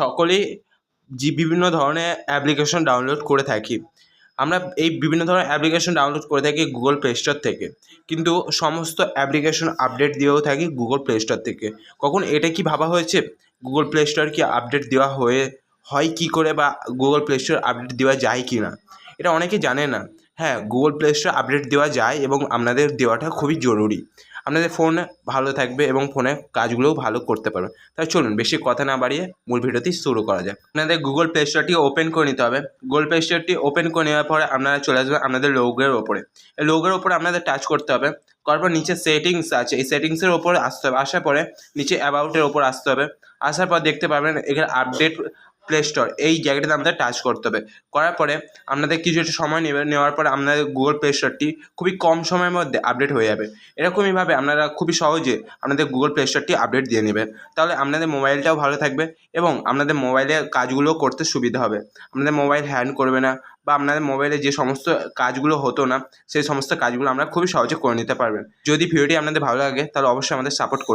সকলেই যে বিভিন্ন ধরনের অ্যাপ্লিকেশন ডাউনলোড করে থাকি। আমরা এই বিভিন্ন ধরনের অ্যাপ্লিকেশন ডাউনলোড করে থাকি গুগল প্লে স্টোর থেকে। কিন্তু সমস্ত অ্যাপ্লিকেশন আপডেট দিয়েও থাকি গুগল প্লে স্টোর থেকে। কখন এটা কি ভাবা হয়েছে? গুগল প্লে স্টোর কি আপডেট দেওয়া হয়ে, হয় কী করে বা গুগল প্লে স্টোর আপডেট দেওয়া যায় কি না এটা অনেকে জানে না। হ্যাঁ গুগল প্লে স্টোর আপডেট দেওয়া যায় এবং আপনাদের দেওয়াটা খুবই জরুরি। আপনাদের ফোন ভালো থাকবে এবং ফোনে কাজগুলোও ভালো করতে পারবে। তাই চলুন বেশি কথা না বাড়িয়ে মূল ভিডিওটি শুরু করা যাক। আপনাদের গুগল প্লে স্টোরটি ওপেন করে নিতে হবে। গুগল প্লে স্টোরটি ওপেন করে নেওয়ার পরে আপনারা চলে আসবেন আপনাদের লোগোর ওপরে। এই লোগোর ওপরে আপনাদের টাচ করতে হবে। করার পর নিচে সেটিংস আছে। এই সেটিংসের ওপরে আসতে হবে। আসার পরে নিচে অ্যাবাউটের ওপর আসতে হবে। আসার পর দেখতে পাবেন এখানে আপডেট প্লে স্টোর এই জায়গাটাতে আমাদের টাচ করতে হবে। করার পরে আপনাদের কিছু একটা সময় নেবে, নেওয়ার পরে আপনাদের গুগল প্লে স্টোরটি খুবই কম সময়ের মধ্যে আপডেট হয়ে যাবে। এরকমইভাবে আপনারা খুবই সহজে আপনাদের গুগল প্লে স্টোরটি আপডেট দিয়ে নেবেন। তাহলে আপনাদের মোবাইলটাও ভালো থাকবে এবং আপনাদের মোবাইলের কাজগুলো করতে সুবিধা হবে। আপনাদের মোবাইল হ্যাং করবে না বা আপনাদের মোবাইলে যে সমস্ত কাজগুলো হতো না, সেই সমস্ত কাজগুলো আমরা খুবই সহজে করে নিতে পারবেন। যদি ভিডিওটি আপনাদের ভালো লাগে, তাহলে অবশ্যই আমাদের সাপোর্ট করুন।